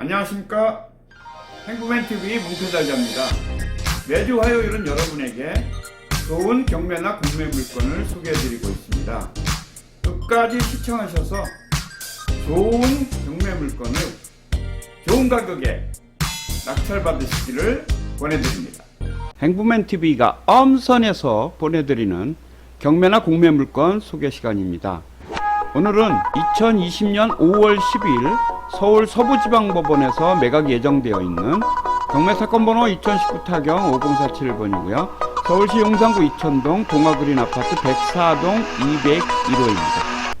안녕하십니까? 행복맨TV 문표달자입니다. 매주 화요일은 여러분에게 좋은 경매나 공매 물건을 소개해드리고 있습니다. 끝까지 시청하셔서 좋은 경매 물건을 좋은 가격에 낙찰받으시기를 권해드립니다. 행복맨TV가 엄선해서 보내드리는 경매나 공매 물건 소개 시간입니다. 오늘은 2020년 5월 12일 서울 서부지방법원에서 매각 예정되어 있는 경매 사건 번호 2019 타경 5047번이고요. 서울시 용산구 이천동 동아그린 아파트 104동 201호입니다.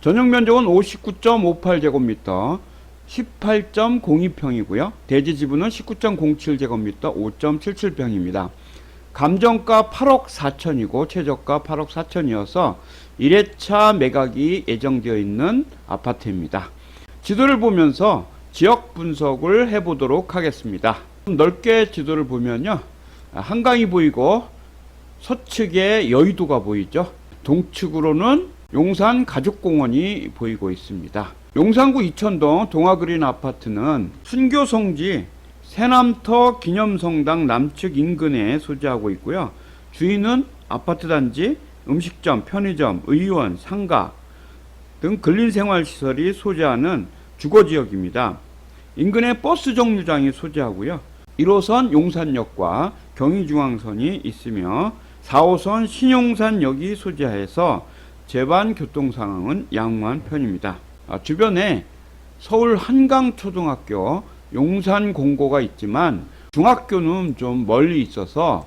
전용 면적은 59.58제곱미터, 18.02평이고요. 대지 지분은 19.07제곱미터, 5.77평입니다. 감정가 8억 4천이고 최저가 8억 4천이어서 1회차 매각이 예정되어 있는 아파트입니다. 지도를 보면서 지역 분석을 해보도록 하겠습니다. 넓게 지도를 보면요. 한강이 보이고 서측에 여의도가 보이죠. 동측으로는 용산 가족공원이 보이고 있습니다. 용산구 이천동 동아그린 아파트는 순교 성지 새남터 기념성당 남측 인근에 소재하고 있고요. 주인은 아파트 단지, 음식점, 편의점, 의원, 상가 등 근린생활시설이 소재하는 주거지역입니다. 인근에 버스 정류장이 소재하고요. 1호선 용산역과 경의중앙선이 있으며 4호선 신용산역이 소재해서 제반 교통 상황은 양호한 편입니다. 아, 주변에 서울 한강초등학교 용산공고가 있지만 중학교는 좀 멀리 있어서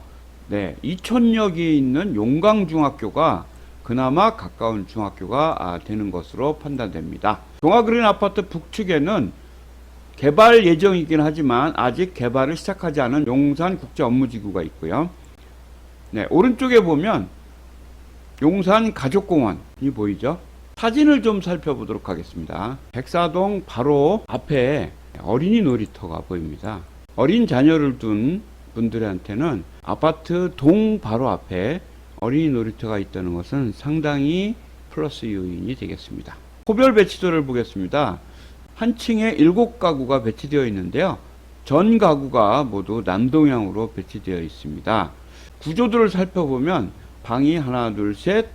네, 이천역에 있는 용강중학교가 그나마 가까운 중학교가 아, 되는 것으로 판단됩니다. 동아그린 아파트 북측에는 개발 예정이긴 하지만 아직 개발을 시작하지 않은 용산 국제 업무지구가 있고요. 네, 오른쪽에 보면 용산 가족공원이 보이죠? 사진을 좀 살펴보도록 하겠습니다. 백사동 바로 앞에 어린이 놀이터가 보입니다. 어린 자녀를 둔 분들한테는 아파트 동 바로 앞에 어린이 놀이터가 있다는 것은 상당히 플러스 요인이 되겠습니다. 호별 배치도를 보겠습니다. 한 층에 7가구가 배치되어 있는데요. 전 가구가 모두 남동향으로 배치되어 있습니다. 구조들을 살펴보면 방이 하나, 둘, 셋,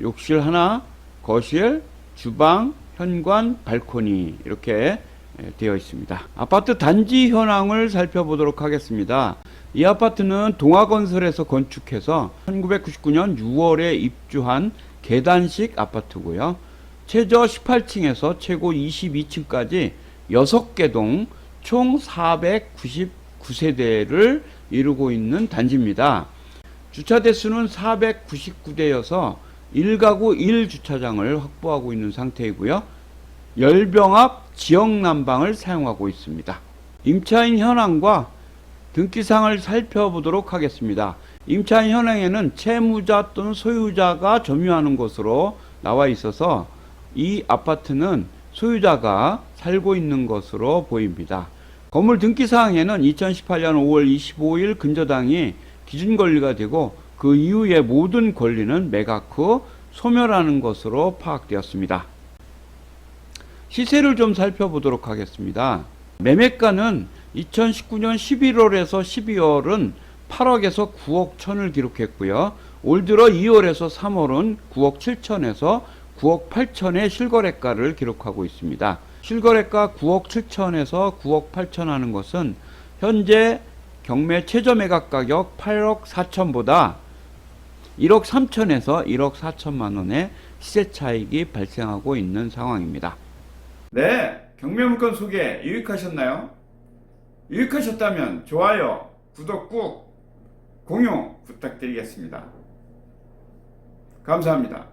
욕실 하나, 거실, 주방, 현관, 발코니 이렇게 예, 되어 있습니다. 아파트 단지 현황을 살펴보도록 하겠습니다. 이 아파트는 동아건설에서 건축해서 1999년 6월에 입주한 계단식 아파트고요. 최저 18층에서 최고 22층까지 6개 동 총 499세대를 이루고 있는 단지입니다. 주차 대수는 499대여서 1가구 1주차장을 확보하고 있는 상태이고요. 열병합 지역 난방을 사용하고 있습니다. 임차인 현황과 등기상을 살펴보도록 하겠습니다. 임차인 현황에는 채무자 또는 소유자가 점유하는 것으로 나와 있어서 이 아파트는 소유자가 살고 있는 것으로 보입니다. 건물 등기사항에는 2018년 5월 25일 근저당이 기준 권리가 되고 그 이후의 모든 권리는 매각 후 소멸하는 것으로 파악되었습니다. 시세를 좀 살펴보도록 하겠습니다. 매매가는 2019년 11월에서 12월은 8억에서 9억 천을 기록했고요. 올 들어 2월에서 3월은 9억 7천에서 9억 8천의 실거래가를 기록하고 있습니다. 실거래가 9억 7천에서 9억 8천 하는 것은 현재 경매 최저 매각 가격 8억 4천보다 1억 3천에서 1억 4천만 원의 시세 차익이 발생하고 있는 상황입니다. 네, 경매 물건 소개 유익하셨나요? 유익하셨다면 좋아요, 구독 꾹, 공유 부탁드리겠습니다. 감사합니다.